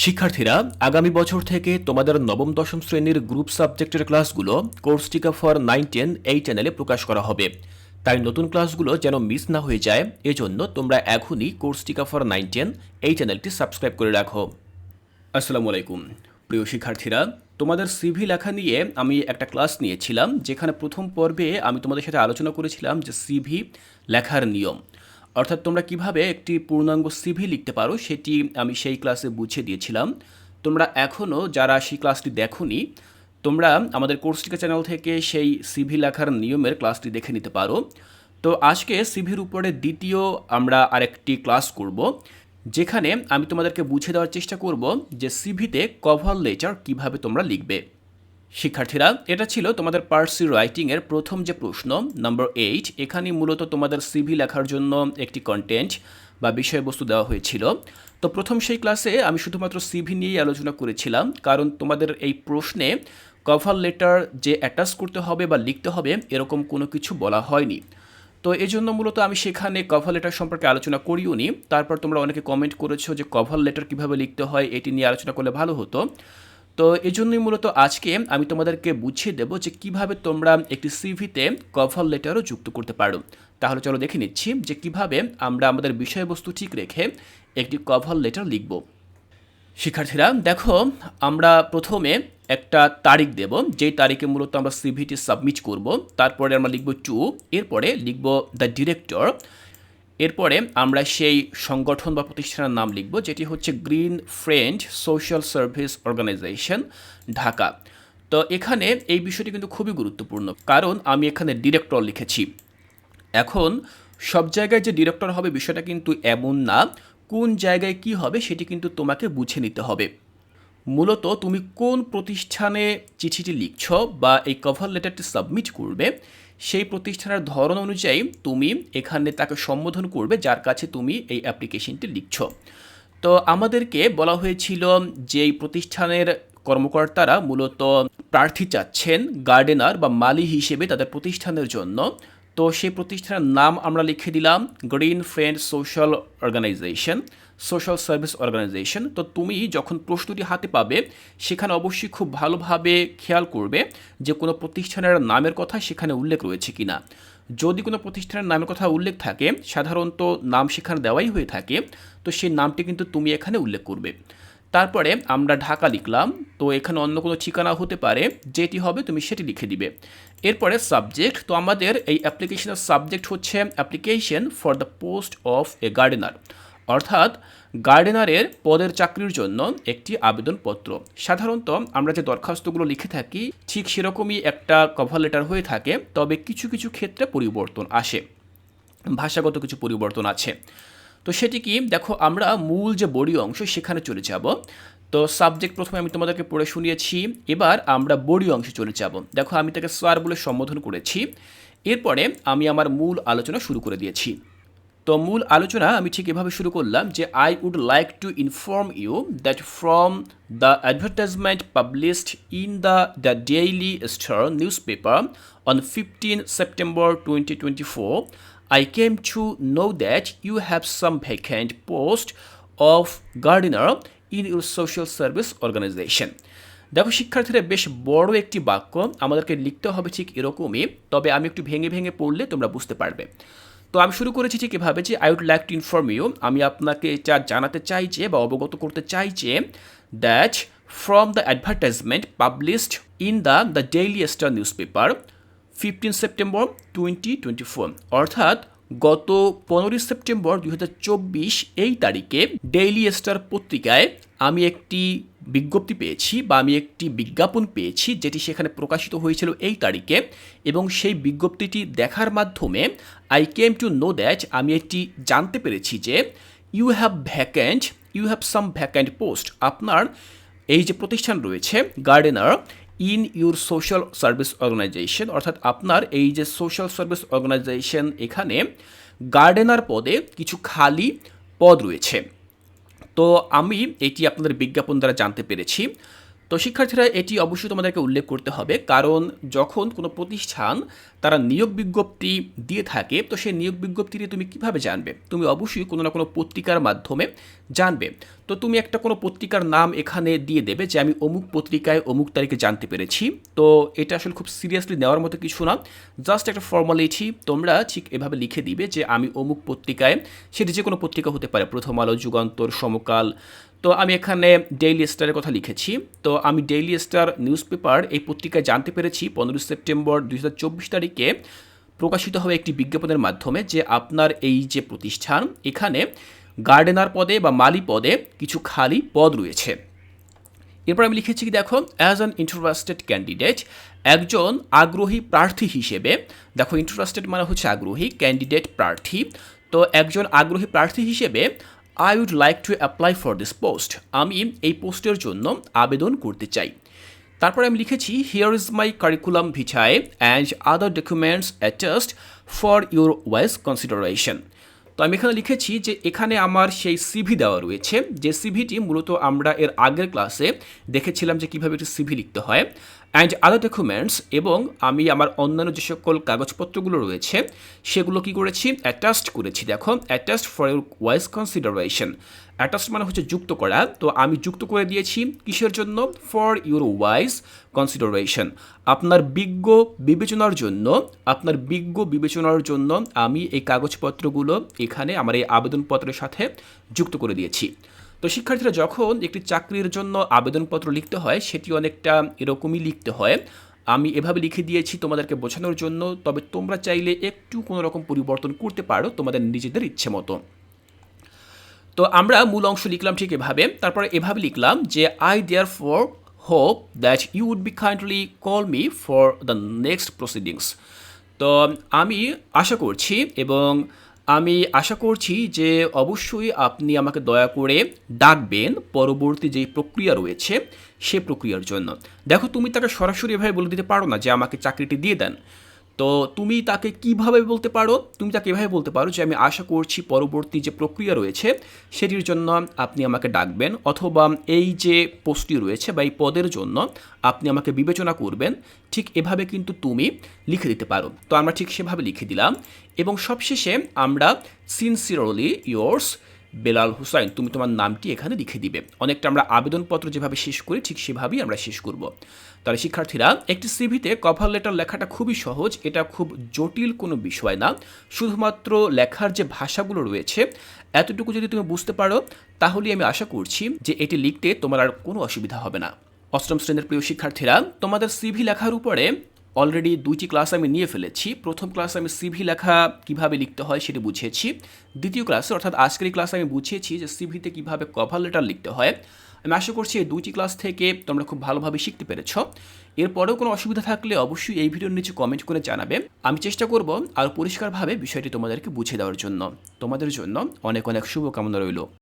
শিক্ষার্থীরা, আগামী বছর থেকে তোমাদের নবম, দশম শ্রেণির গ্রুপ সাবজেক্টের ক্লাসগুলো কোর্স টিকা ফর নাইন, টেন এই চ্যানেলে প্রকাশ করা হবে। তাই নতুন ক্লাসগুলো যেন মিস না হয়ে যায়, এজন্য তোমরা এখনই কোর্স টিকা ফর নাইন, টেন এই চ্যানেলটি সাবস্ক্রাইব করে রাখো। আসসালামু আলাইকুম। প্রিয় শিক্ষার্থীরা, তোমাদের সিভি লেখা নিয়ে আমি একটা ক্লাস নিয়েছিলাম, যেখানে প্রথম পর্বে আমি তোমাদের সাথে আলোচনা করেছিলাম যে সিভি লেখার নিয়ম। অর্থাৎ তোমরা কীভাবে একটি পূর্ণাঙ্গ সিভি লিখতে পারো সেটি আমি সেই ক্লাসে বুঝিয়ে দিয়েছিলাম। তোমরা এখনও যারা সেই ক্লাসটি দেখোনি, তোমরা আমাদের কোর্সটিকা চ্যানেল থেকে সেই সিভি লেখার নিয়মের ক্লাসটি দেখে নিতে পারো। তো আজকে সিভির উপরে দ্বিতীয় আমরা আরেকটি ক্লাস করব, যেখানে আমি তোমাদেরকে বুঝিয়ে দেওয়ার চেষ্টা করব যে সিভিতে কভার লেটার কীভাবে তোমরা লিখবে। শিক্ষার্থীরা, এটা ছিল তোমাদের পার্সি রাইটিংয়ের প্রথম যে প্রশ্ন নম্বর এইট এখানে মূলত তোমাদের সিভি লেখার জন্য একটি কন্টেন্ট বা বিষয়বস্তু দেওয়া হয়েছিল। তো প্রথম সেই ক্লাসে আমি শুধুমাত্র সিভি নিয়েই আলোচনা করেছিলাম, কারণ তোমাদের এই প্রশ্নে কভার লেটার যে অ্যাটাচ করতে হবে বা লিখতে হবে, এরকম কোনো কিছু বলা হয়নি। তো এই জন্য মূলত আমি সেখানে কভার লেটার সম্পর্কে আলোচনা করিও নি। তারপর তোমরা অনেকে কমেন্ট করেছ যে কভার লেটার কীভাবে লিখতে হয়, এটি নিয়ে আলোচনা করলে ভালো হতো। তো এই জন্যই মূলত আজকে আমি তোমাদেরকে বুঝিয়ে দেবো যে কীভাবে তোমরা একটি সিভিতে কভার লেটারও যুক্ত করতে পারো। তাহলে চলো দেখে নিচ্ছি যে কীভাবে আমরা আমাদের বিষয়বস্তু ঠিক রেখে একটি কভার লেটার লিখব। শিক্ষার্থীরা, দেখো, আমরা প্রথমে একটা তারিখ দেব, যেই তারিখে মূলত আমরা সিভিটি সাবমিট করব। তারপরে আমরা লিখব টু এরপরে লিখব দ্য ডিরেক্টর এরপরে আমরা সেই সংগঠন বা প্রতিষ্ঠানের নাম লিখব, যেটি হচ্ছে green friend social service organization Dhaka. তো এখানে এই বিষয়টি কিন্তু খুবই গুরুত্বপূর্ণ, কারণ আমি এখানে ডিরেক্টর লিখেছি। এখন সব জায়গায় যে ডিরেক্টর হবে বিষয়টা কিন্তু এমন না, কোন জায়গায় কি হবে সেটি কিন্তু তোমাকে বুঝে নিতে হবে। মূলত তুমি কোন প্রতিষ্ঠানে চিঠিটি লিখছ বা এই কভার লেটারটি সাবমিট করবে সেই প্রতিষ্ঠানের ধরন অনুযায়ী তুমি এখানে তাকে সম্বোধন করবে, যার কাছে তুমি এই অ্যাপ্লিকেশনটি লিখছ। তো আমাদেরকে বলা হয়েছিল যে প্রতিষ্ঠানের কর্মকর্তারা মূলত প্রার্থী চাচ্ছেন গার্ডেনার বা মালি হিসেবে তাদের প্রতিষ্ঠানের জন্য। তো সেই প্রতিষ্ঠানের নাম আমরা লিখে দিলাম green friend social organization social service organization তো তুমি যখন প্রশ্নটি হাতে পাবে, সেখানে অবশ্যই খুব ভালোভাবে খেয়াল করবে যে কোনো প্রতিষ্ঠানের নামের কথা সেখানে উল্লেখ রয়েছে কি না যদি কোনো প্রতিষ্ঠানের নামের কথা উল্লেখ থাকে, সাধারণত নাম সেখানে দেওয়াই হয়ে থাকে, তো সেই নামটি কিন্তু তুমি এখানে উল্লেখ করবে। তারপরে আমরা ঢাকা লিখলাম, তো এখানে অন্য কোনো ঠিকানা হতে পারে, যেটি হবে তুমি সেটি লিখে দিবে। এরপরে সাবজেক্ট তো আমাদের এই অ্যাপ্লিকেশনের সাবজেক্ট হচ্ছে application for the post of a gardener অর্থাৎ গার্ডেনারের পদের চাকরির জন্য একটি আবেদনপত্র। সাধারণত আমরা যে দরখাস্তগুলো লিখে থাকি, ঠিক সেরকমই একটা কভার লেটার হয়ে থাকে, তবে কিছু কিছু ক্ষেত্রে পরিবর্তন আসে। ভাষাগত কিছু পরিবর্তন আছে। তো সেটি কি? দেখো, আমরা মূল যে বডি অংশ, সেখানে চলে যাব। তো সাবজেক্ট প্রথমে আমি তোমাদেরকে পড়ে শুনিয়েছি, এবার আমরা বডি অংশে চলে যাব। দেখো, আমি তাকে স্যার বলে সম্বোধন করেছি। এরপরে আমি আমার মূল আলোচনা শুরু করে দিয়েছি। তো মূল আলোচনা আমি ঠিক এভাবে শুরু করলাম যে I would like to inform you that from the advertisement published in the the Daily Star news paper on fifteen September twenty twenty four I came to know that you have some vacant post of gardener in your social service organization. দেখো, শিক্ষার্থীরা, বেশ বড় একটি বাক্য আমাদেরকে লিখতে হবে ঠিক এরকমই, তবে আমি একটু ভেঙে ভেঙে পড়লে তোমরা বুঝতে পারবে তো আমি শুরু করেছি ঠিক এভাবে যে I would like to inform you আমি আপনাকে যা জানাতে চাই যে বা অবগত করতে চাই যে that from the advertisement published in the the Daily Star news paper fifteen September twenty twenty four অর্থাৎ গত পনেরোই সেপ্টেম্বর দু হাজার চব্বিশ এই তারিখে ডেইলি স্টার পত্রিকায় আমি একটি বিজ্ঞপ্তি পেয়েছি বা আমি একটি বিজ্ঞাপন পেয়েছি, যেটি সেখানে প্রকাশিত হয়েছিল এই তারিখে এবং সেই বিজ্ঞপ্তিটি দেখার মাধ্যমে I came to know that আমি এটি জানতে পেরেছি যে you have vacant you have some vacant post আপনার এই যে প্রতিষ্ঠান রয়েছে gardener in your social service organization অর্থাৎ আপনার এই যে সোশ্যাল সার্ভিস অর্গানাইজেশন এখানে গার্ডেনার পদে কিছু খালি পদ রয়েছে। তো আমি এটি আপনাদের বিজ্ঞাপন দ্বারা জানতে পেরেছি। তো শিক্ষার্থীরা, এটি অবশ্যই তোমাদেরকে উল্লেখ করতে হবে, কারণ যখন কোনো প্রতিষ্ঠান তারা নিয়োগ বিজ্ঞপ্তি দিয়ে থাকে, তো সেই নিয়োগ বিজ্ঞপ্তিটি তুমি কীভাবে জানবে? তুমি অবশ্যই কোনো না কোনো পত্রিকার মাধ্যমে জানবে। তো তুমি একটা কোনো পত্রিকার নাম এখানে দিয়ে দেবে যে আমি অমুক পত্রিকায় অমুক তারিখে জানতে পেরেছি। তো এটা আসলে খুব সিরিয়াসলি নেওয়ার মতো কিছু না। জাস্ট একটা ফর্মালিটি তোমরা ঠিক এভাবে লিখে দিবে যে আমি অমুক পত্রিকায় সেটি যে কোনো পত্রিকা হতে পারে, প্রথম আলো, যুগান্তর, সমকাল। তো আমি এখানে ডেইলি স্টারের কথা লিখেছি। তো আমি ডেইলি স্টার নিউজ পেপার এই পত্রিকায় জানতে পেরেছি পনেরোই সেপ্টেম্বর দুই হাজার চব্বিশ তারিখে প্রকাশিত হবে একটি বিজ্ঞাপনের মাধ্যমে যে আপনার এই যে প্রতিষ্ঠান, এখানে গার্ডেনার পদে বা মালি পদে কিছু খালি পদ রয়েছে। এরপর আমি লিখেছি কি দেখো অ্যাজ অ্যান ইন্টারেস্টেড ক্যান্ডিডেট একজন আগ্রহী প্রার্থী হিসেবে, দেখো ইন্টারেস্টেড মানে হচ্ছে আগ্রহী ক্যান্ডিডেট প্রার্থী, তো একজন আগ্রহী প্রার্থী হিসেবে I would like to apply for this post আমি এই পোস্টের জন্য আবেদন করতে চাই। তারপরে আমি লিখেছি here is my curriculum vitae and other documents attached for your wise consideration তো আমি এখানে লিখেছি যে এখানে আমার সেই সিভি দেওয়া রয়েছে। যে সিভিটি মূলত আমরা এর আগের ক্লাসে দেখেছিলাম যে কীভাবে একটি সিভি লিখতে হয়। অ্যান্ড আদার ডকুমেন্টস এবং আমি আমার অন্যান্য যে সকল কাগজপত্রগুলো রয়েছে, সেগুলো কি করেছি? অ্যাটাচড করেছি। দেখো attached for your wise consideration attached মানে হচ্ছে যুক্ত করা। তো আমি যুক্ত করে দিয়েছি কিসের জন্য? ফর ইউর ওয়াইজ কনসিডারেশন আপনার বিজ্ঞ বিবেচনার জন্য, আপনার বিজ্ঞ বিবেচনার জন্য আমি এই কাগজপত্রগুলো এখানে আমার এই আবেদনপত্রের সাথে যুক্ত করে দিয়েছি। তো শিক্ষার্থীরা যখন একটি চাকরির জন্য আবেদনপত্র লিখতে হয় সেটি অনেকটা এরকমই লিখতে হয়। আমি এভাবে লিখে দিয়েছি তোমাদেরকে বোঝানোর জন্য, তবে তোমরা চাইলে একটু কোনো রকম পরিবর্তন করতে পারো তোমাদের নিজেদের ইচ্ছে মতো। তো আমরা মূল অংশ লিখলাম ঠিক এভাবে। তারপরে এভাবে লিখলাম যে I therefore hope that you would be kindly call me for the next proceedings তো আমি আশা করছি এবং আমি আশা করছি যে অবশ্যই আপনি আমাকে দয়া করে ডাকবেন পরবর্তী যেই প্রক্রিয়া রয়েছে সে প্রক্রিয়ার জন্য। দেখো, তুমি তাকে সরাসরি এভাবে বলে দিতে পারো না যে আমাকে চাকরিটি দিয়ে দেন। তো তুমি তাকে কীভাবে বলতে পারো? তুমি তাকে এভাবে বলতে পারো যে, আমি আশা করছি পরবর্তী যে প্রক্রিয়া রয়েছে, সেটির জন্য আপনি আমাকে ডাকবেন অথবা এই যে পোস্টটি রয়েছে বা এই পদের জন্য আপনি আমাকে বিবেচনা করবেন। ঠিক এভাবে কিন্তু তুমি লিখে দিতে পারো। তো আমরা ঠিক সেভাবে লিখে দিলাম এবং সবশেষে আমরা সিনসিয়ারলি ইয়োর্স বেলাল হুসাইন, তুমি তোমার নামটি এখানে লিখে দিবে। অনেকটা আমরা আবেদনপত্র যেভাবে শেষ করি, ঠিক সেভাবেই আমরা শেষ করব। তাহলে শিক্ষার্থীরা, একটি সিভিতে কভার লেটার লেখাটা খুবই সহজ, এটা খুব জটিল কোনো বিষয় না। শুধুমাত্র লেখার যে ভাষাগুলো রয়েছে, এতটুকু যদি তুমি বুঝতে পারো তাহলেই আমি আশা করছি যে এটি লিখতে তোমার আর কোনো অসুবিধা হবে না। অষ্টম শ্রেণির প্রিয় শিক্ষার্থীরা, তোমাদের সিভি লেখার উপরে অলরেডি দুইটি ক্লাস আমি নিয়ে ফেলেছি। প্রথম ক্লাসে আমি সিভি লেখা কীভাবে লিখতে হয় সেটি বুঝিয়েছি দ্বিতীয় ক্লাসে, অর্থাৎ আজকের ক্লাসে আমি বুঝিয়েছি যে সিভিতে কীভাবে কভার লেটার লিখতে হয়। আমি আশা করছি এই দুইটি ক্লাস থেকে তোমরা খুব ভালোভাবে শিখতে পেরেছ। এরপরেও কোনো অসুবিধা থাকলে অবশ্যই এই ভিডিওর নিচে কমেন্ট করে জানাবে। আমি চেষ্টা করব আর পরিষ্কারভাবে বিষয়টি তোমাদেরকে বুঝিয়ে দেওয়ার জন্য। তোমাদের জন্য অনেক অনেক শুভকামনা রইল।